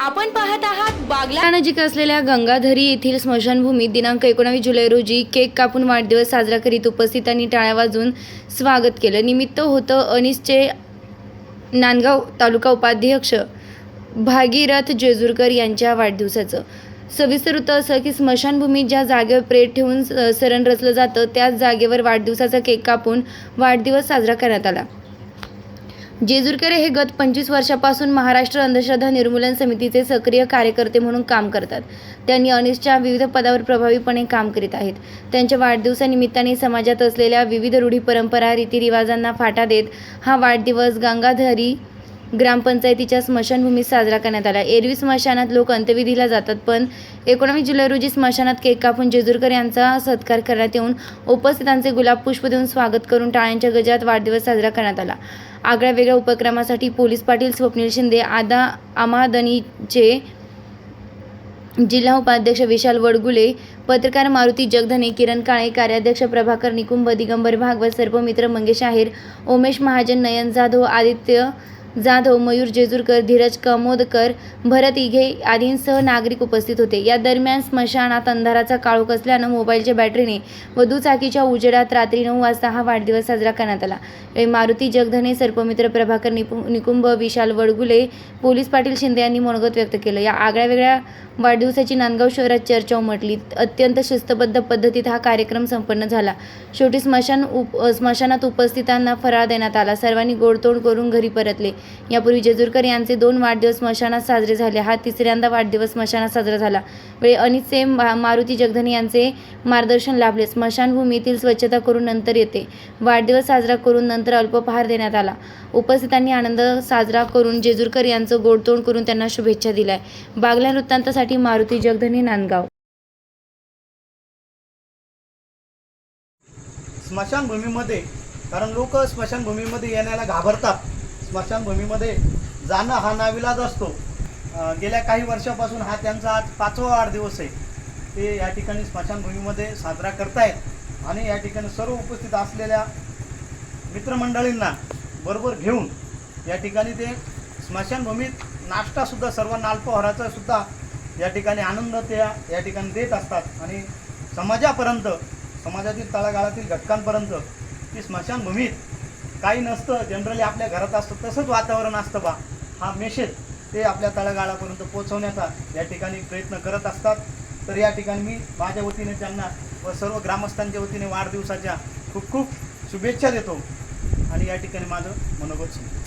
आपण पाहत आहात बागला नजीक असलेल्या गंगाधरी येथील स्मशानभूमीत दिनांक एकोणावीस जुलै रोजी केक कापून वाढदिवस साजरा करीत उपस्थितांनी टाळ्या वाजवून स्वागत केलं. निमित्त होतं अनिसचे नांदगाव तालुका उपाध्यक्ष भागीरथ जेजुरकर यांच्या वाढदिवसाचं. सविस्तर होतं असं की स्मशानभूमीत ज्या जागेवर प्रेत ठेवून स- सरण रचलं जातं त्याच जागेवर वाढदिवसाचा केक कापून वाढदिवस साजरा करण्यात आला. जेजुरकरे हे गत पंचवीस वर्षापासून महाराष्ट्र अंधश्रद्धा निर्मूलन समितीचे सक्रिय कार्यकर्ते म्हणून काम करतात. त्यांनी अनिसच्या विविध पदावर प्रभावीपणे काम करीत आहेत. त्यांच्या वाढदिवसानिमित्ताने समाजात असलेल्या विविध रूढी परंपरा रीतिरिवाजांना फाटा देत हा वाढदिवस गंगाधरी ग्रामपंचायतीच्या स्मशानभूमीत साजरा करण्यात आला. एरवी स्मशानात लोक अंत्यविधीला जातात पण एकोणावीस जुलै रोजी स्मशानात केक कापून जेजुरकर यांचा सत्कार करण्यात येऊन उपस्थितांचे गुलाब पुष्प देऊन स्वागत करून टाळ्यांच्या गजरात वाढदिवस साजरा करण्यात आला. आगळ्या वेगळ्या उपक्रमासाठी पोलीस पाटील स्वप्नील शिंदे आदा आमादनीचे जिल्हा उपाध्यक्ष विशाल वडगुले पत्रकार मारुती जगधने किरण काळे कार्याध्यक्ष प्रभाकर निकुंभ दिगंबर भागवत सर्पमित्र मंगेश आहेर उमेश महाजन नयन जाधव आदित्य जाधव मयूर जेजूरकर धीरज कमोदकर भरत इघे आदींसह नागरिक उपस्थित होते. या दरम्यान स्मशानात अंधाराचा काळोख असल्यानं मोबाईलच्या बॅटरीने व दुचाकीच्या उजेडात रात्री नऊ वाजता हा वाढदिवस साजरा करण्यात आला. मारुती जगधने सर्पमित्र प्रभाकर निपु निकुंभ विशाल वडगुले पोलीस पाटील शिंदे यांनी मनोगत व्यक्त केलं. या आगळ्या वेगळ्या वाढदिवसाची नांदगाव शहरात चर्चा उमटली. अत्यंत शिस्तबद्ध पद्धतीत हा कार्यक्रम संपन्न झाला. शेवटी स्मशान उप स्मशानात उपस्थितांना फराळ देण्यात आला. सर्वांनी गोडतोड करून घरी परतले. यापूर्वी जेजुरकर यांचे दोन वाढदिवस स्मशानात साजरे झाले. हा तिसऱ्यांदा वाढदिवस स्मशानात साजरा झाला. वेळी अनितचे मारुती जगधने यांचे मार्गदर्शन लाभले. स्मशानभूमीतील स्वच्छता करून नंतर येते. वाढदिवस साजरा करून नंतर अल्पहार देण्यात आला. उपस्थितांनी आनंद साजरा करून जेजुरकर यांचं गोडतोड करून त्यांना शुभेच्छा दिल्या. बागल्या वृत्तांतासाठी मारुती जगधने नांदगाव. स्मशानभूमीमध्ये कारण लोक स्मशानभूमीमध्ये येण्याला घाबरतात. स्मशानभूमीमध्ये जाणं हा नाविलाज असतो. गेल्या काही वर्षापासून हा त्यांचा आज पाचवा वाढदिवस आहे. ते या ठिकाणी स्मशानभूमीमध्ये साजरा करतायत आणि या ठिकाणी सर्व उपस्थित असलेल्या मित्रमंडळींना बरोबर घेऊन या ठिकाणी ते स्मशानभूमीत नाश्तासुद्धा सर्वांना अल्पहाराचा सुद्धा या ठिकाणी आनंद ते या ठिकाणी देत असतात आणि समाजापर्यंत समाजातील तळागाळातील घटकांपर्यंत ती स्मशानभूमीत काही नसतं जनरली आपल्या घरात असतं तसंच वातावरण असतं बा. हा मेसेज ते आपल्या तळागाळापर्यंत पोहोचवण्याचा या ठिकाणी प्रयत्न करत असतात. तर या ठिकाणी मी माझ्या वतीने त्यांना व सर्व ग्रामस्थांच्या वतीने वाढदिवसाच्या खूप खूप शुभेच्छा देतो. आणि या ठिकाणी माझं मनोगत सांगतो